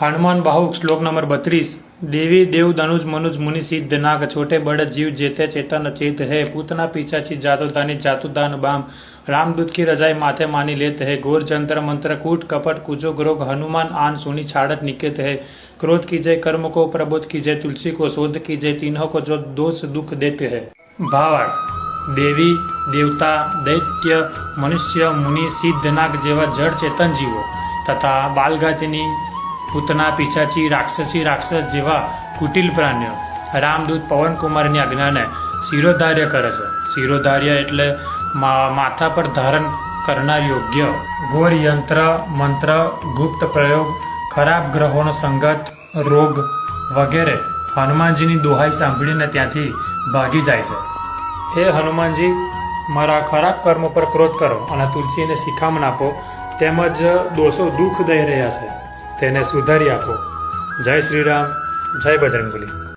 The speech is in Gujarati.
હનુમાન બાહુક શ્લોક નંબર બત્રીસ દેવી દેવ દનુજ મનુજ મુનિ સિદ્ધ નાગ છોટે બડ જીવ જેતે ચેતન ચેત હે પૂતના પીછાચી જાતો દાની જાતુ દાન બામ રામદૂત કી રજાઈ માથે માની લેત હે ઘોર જંત્ર મંત્ર કૂટ કપટ કુજો ગ્રોગ હનુમાન આન સુની છાડત નિકેત હે क्रोध की जय कर्म को प्रबोध की जय तुलसी को शोध की जय तीनों को जो दोष दुख देते हैं ભાવાર્થ દેવી દેવતા દૈત્ય મનુષ્ય મુનિ સિદ્ધ નાગ જેવા જળ ચેતન જીવો તથા બાલગાતિની પૂતના પિશાચી રાક્ષસી રાક્ષસ જેવા કુટિલ પ્રાણીઓ. રામદૂત પવનકુમારની આજ્ઞાને શિરોધાર્ય કરે છે. શિરોધાર્ય એટલે માથા પર ધારણ કરનાર યોગ્ય ઘોર યંત્ર મંત્ર, ગુપ્ત પ્રયોગ, ખરાબ ગ્રહોનો સંગત, રોગ વગેરે હનુમાનજીની દોહાઈ સાંભળીને ત્યાંથી ભાગી જાય છે. હે હનુમાનજી, મારા ખરાબ કર્મો પર ક્રોધ કરો અને તુલસીને શિખામણ આપો. તેમજ દોષો દુઃખ દઈ રહ્યા છે. તેને સુધારી આપો. જય શ્રી રામ જય બજરંગબલી.